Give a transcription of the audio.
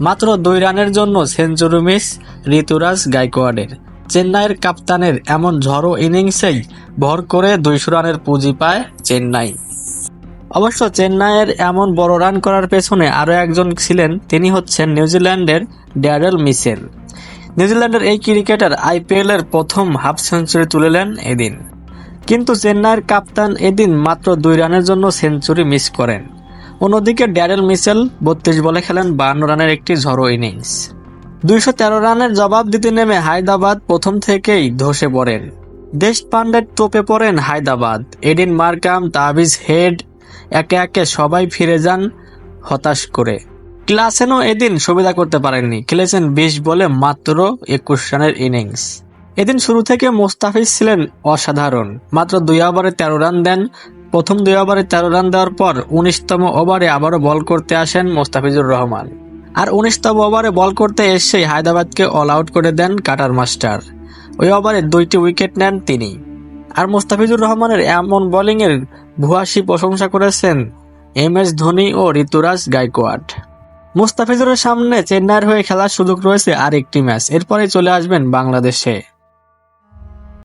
মাত্র দুই রানের জন্য সেঞ্চুরি মিস ঋতুরাজ গাইকোয়াডের। চেন্নাইয়ের কাপ্তানের এমন ঝড়ো ইনিংসেই ভর করে দুইশো রানের পুঁজি পায় চেন্নাই। অবশ্য চেন্নাইয়ের এমন বড় রান করার পেছনে আরও একজন ছিলেন, তিনি হচ্ছেন নিউজিল্যান্ডের ড্যারেল মিসেল। নিউজিল্যান্ডের এই ক্রিকেটার আইপিএল এর প্রথম হাফ সেঞ্চুরি তুলেলেন এদিন। কিন্তু চেন্নাইয়ের কাপ্তান এদিন মাত্র দুই রানের জন্য সেঞ্চুরি মিস করেন। অন্যদিকে ড্যারেল মিসেল বত্রিশ বলে খেলেন বান্ন রানের একটি ঝড়ো ইনিংস। দুইশো তেরো রানের জবাব দিতে নেমে হায়দ্রাবাদ প্রথম থেকেই ধসে পড়েন। দেশ পান্ডের টোপে পড়েন Hyderabad. Aiden Markram, Travis Head একে একে সবাই ফিরে যান হতাশ করে। ক্লাসেনও এদিন সুবিধা করতে পারেননি। খেলেছেন বিশ বলে মাত্র একুশ রানের ইনিংস। এদিন শুরু থেকে মোস্তাফিজ ছিলেন অসাধারণ। মাত্র দুই ওভারে তেরো রান দেন প্রথম দুই ওভারে তেরো রান দেওয়ার পর উনিশতম ওভারে আবারও বল করতে আসেন মোস্তাফিজুর রহমান। আর উনিশতম ওভারে বল করতে এসেই হায়দ্রাবাদকে অল আউট করে দেন কাটার মাস্টার। ওই ওভারে দুইটি উইকেট নেন তিনি। আর মোস্তাফিজুর রহমানের এমন বোলিংয়ের ভুয়াশি প্রশংসা করেছেন এম এস ধোনি ও ঋতুরাজ গাইকোয়াড। মুস্তাফিজুরের সামনে চেন্নাইয়ের হয়ে খেলার সুযোগ রয়েছে আর একটি ম্যাচ। এরপরে চলে আসবেন বাংলাদেশে।